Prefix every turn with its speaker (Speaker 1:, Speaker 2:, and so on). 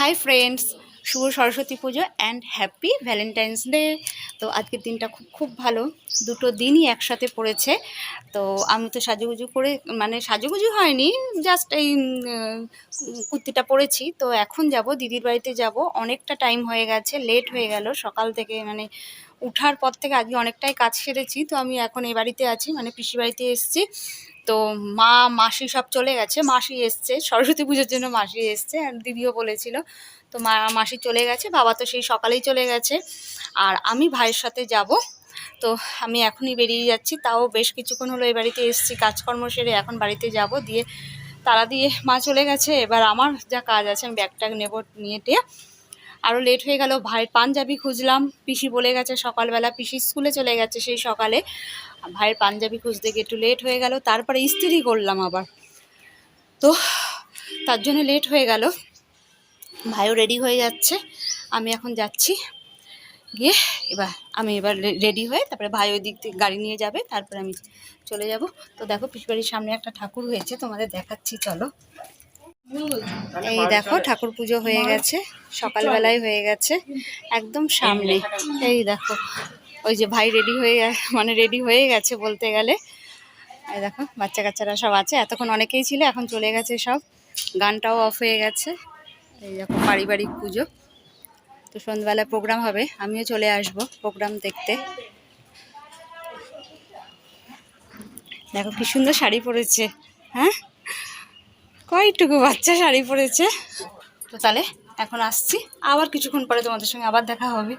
Speaker 1: Hi friends Shubho Saraswati Puja and happy Valentine's day তো আজকের দিনটা খুব খুব ভালো। দুটো দিনই একসাথে পড়েছে। তো আমি তো সাজুগুজু করে মানে সাজুগুজু হয়নি জাস্ট এই কুর্তিটা পরেছি। তো এখন যাব, দিদির বাড়িতে যাব। অনেকটা টাইম হয়ে গেছে লেট হয়ে গেল। সকাল থেকে মানে উঠার পর থেকে আজকে অনেকটাই কাজ সেরেছি। তো আমি এখন এই বাড়িতে আছি মানে পিসি বাড়িতে এসেছি। তো মা, মাসি সব চলে গেছে। মাসি এসছে, সরস্বতী পুজোর জন্য মাসি এসছে আর দিদিও বলেছিল। তো মা, মাসি চলে গেছে, বাবা তো সেই সকালেই চলে গেছে। আর আমি ভাইয়ের সাথে যাব। তো আমি এখনই বেরিয়ে যাচ্ছি, তাও বেশ কিছুক্ষণ হলো এই বাড়িতে এসেছি, কাজকর্ম সেরে এখন বাড়িতে যাব দিয়ে তারা দিয়ে মা চলে গেছে। এবার আমার যা কাজ আছে, আমি ব্যাগটা নেব, নিয়ে টিয়ে আরও লেট হয়ে গেল ভাইয়ের পাঞ্জাবি খুঁজলাম। পিসি বলে গেছে সকালবেলা, পিসি স্কুলে চলে গেছে সেই সকালে। ভাইয়ের পাঞ্জাবি খুঁজতে গিয়ে একটু লেট হয়ে গেল, তারপরে ইস্ত্রি করলাম আবার। তো, তার জন্য লেট হয়ে গেল। ভাইও রেডি হয়ে যাচ্ছে। আমি এখন যাচ্ছি। গিয়ে এবার, আমি এবার রেডি হয়ে তারপরে ভাই ওই দিক থেকে গাড়ি নিয়ে যাবে, তারপরে আমি চলে যাব। তো দেখো, পিসবাড়ির সামনে একটা ঠাকুর হয়েছে, তোমাদের দেখাচ্ছি, চলো। এই দেখো ঠাকুর পুজো হয়ে গেছে। সকালবেলায় হয়ে গেছে। একদম সামনে। এই দেখো ওই যে ভাই রেডি হয়ে মানে রেডি হয়ে গেছে বলতে গেলে। এই দেখো বাচ্চা কাচ্চারা সব আছে। এতক্ষণ অনেকেই ছিল এখন চলে গেছে সব। গানটাও অফ হয়ে গেছে। এই দেখো পারিবারিক পুজো। তো সন্ধ্যাবেলায় প্রোগ্রাম হবে আমিও চলে আসব প্রোগ্রাম দেখতে। দেখো কি সুন্দর শাড়ি পরেছে হ্যাঁ? কয়টুকু বাচ্চা শাড়ি পরেছে। তো তাহলে এখন আসছি। আবার কিছুক্ষণ পরে তোমাদের সঙ্গে আবার দেখা হবে।